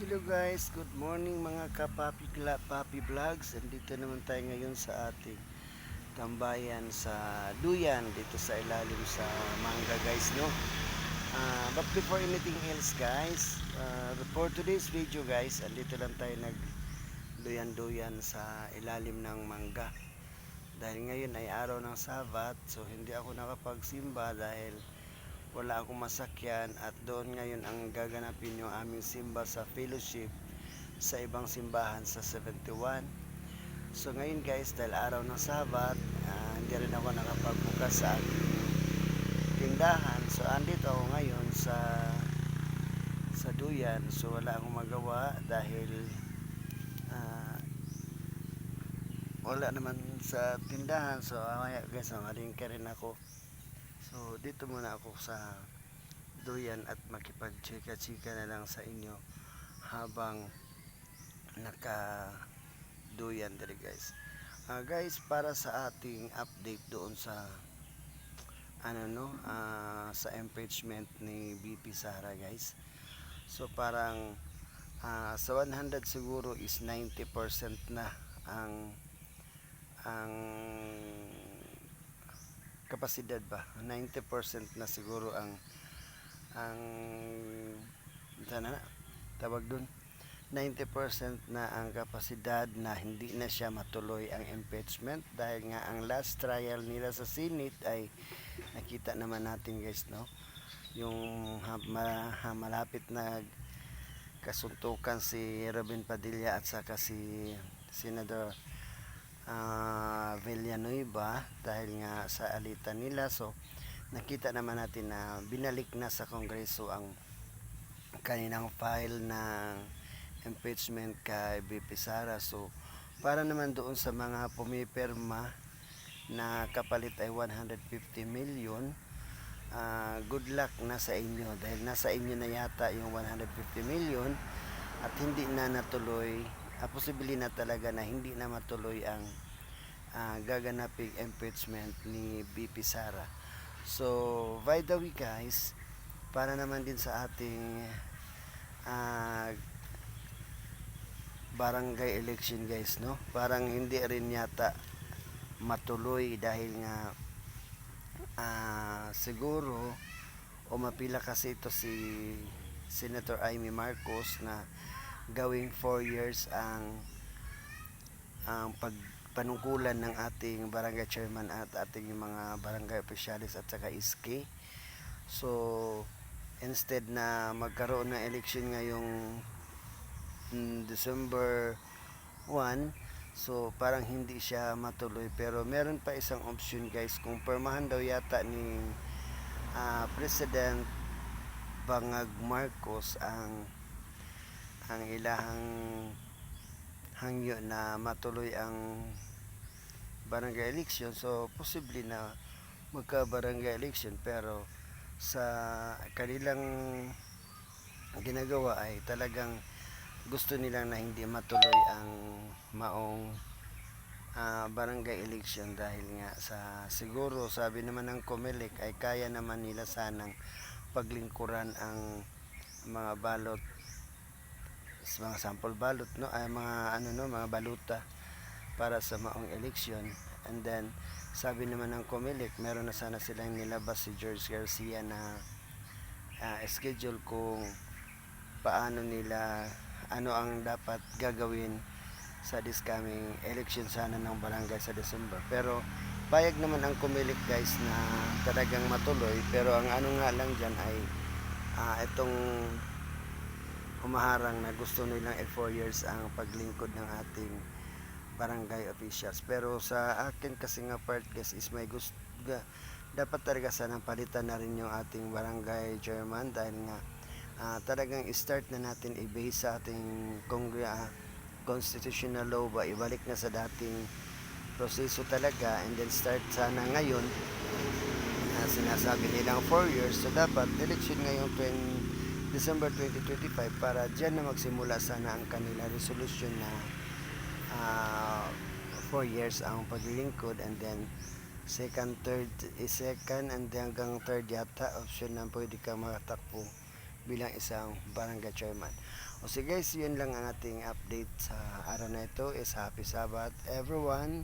Hello guys, good morning mga kapapi papi vlogs. Andito naman tayo ngayon sa ating tambayan sa Duyan dito sa ilalim sa mangga guys no. Ah, but before anything else guys, ah, for today's video guys, andito lang tayo nag duyan-duyan sa ilalim ng mangga. Dahil ngayon ay araw ng Sabat, so hindi ako nakapagsimba dahil wala akong masakyan at doon ngayon ang gaganapin yung aming simba sa fellowship sa ibang simbahan sa 71 so ngayon guys dahil araw ng sabat ah, hindi rin ako nakapagbukas sa tindahan. So andito ako ngayon sa sa duyan. So wala akong magawa dahil ah, wala naman sa tindahan. So mamaya guys mamalingka rin ako So, dito muna ako sa duyan at makipag-chika-chika na lang sa inyo habang naka duyan dali guys. Ah, guys, para sa ating update doon sa ano no, ah, sa impeachment ni BP Sara guys. So, parang ah, sa 100 siguro is 90% na ang ang kapasidad ba? 90% na siguro ang ang sana na tawag dun. 90% na ang kapasidad na hindi na siya matuloy ang impeachment dahil nga ang last trial nila sa Senate ay nakita naman natin guys no? Yung malapit na kasuntukan si Robin Padilla at saka si Senator ah Villanueva dahil nga sa alitan nila. So nakita naman natin na binalik na sa kongreso ang kaninang file ng impeachment kay BP Sara. So para naman doon sa mga pumipirma na kapalit ay 150 million ah, good luck na sa inyo. Dahil nasa inyo na yata yung 150 million at hindi na natuloy uh, posible na talaga na hindi na matuloy ang ah, gaganaping impeachment ni BP Sara. So, by the way guys, para naman din sa ating ah, barangay election guys, no? Parang hindi rin yata matuloy dahil nga ah, siguro o mapila kasi ito si Senator Amy Marcos na gawing 4 years ang ang pagpanungkulan ng ating barangay chairman at ating mga barangay officials at saka iski. So, instead na magkaroon ng election ngayong mm, December 1, so parang hindi siya matuloy. Pero meron pa isang option guys, kung permahan daw yata ni ah, President Bangag Marcos ang ang ilahang hangyo na matuloy ang barangay election. So posible na magka barangay election pero sa kanilang ginagawa ay talagang gusto nilang na hindi matuloy ang maong ah, barangay election dahil nga sa siguro sabi naman ng Comelec ay kaya naman nila sanang paglingkuran ang mga balot s- mga sample balot no? Ay mga ano no? Mga baluta para sa maong election and then sabi naman ng Comelec meron na sana silang nilabas si George Garcia na ah, schedule kung paano nila ano ang dapat gagawin sa this coming election sana ng barangay sa December. Pero payag naman ang Comelec guys na talagang matuloy. Pero ang ano nga lang dyan ay ah, itong humaharang na gusto nilang i 4 years ang paglingkod ng ating barangay officials. Pero sa akin kasi nga part guys is may gusto dapat talaga sana palitan na rin yung ating barangay chairman dahil nga ah, talagang start na natin i-base sa ating congre ah, constitutional law ba? Ibalik na sa dating proseso talaga and then start sana ngayon. Na sinasabi nilang 4 years. So dapat election ngayong 20, December 2025 para dyan na magsimula sana ang kanila resolution na 4 years ang paglilingkod and then second, third, eh, second and then hanggang third yata option na pwede ka makatakbo bilang isang barangay chairman. O sige guys, yun lang ang ating update sa araw na ito is Happy Sabbath everyone.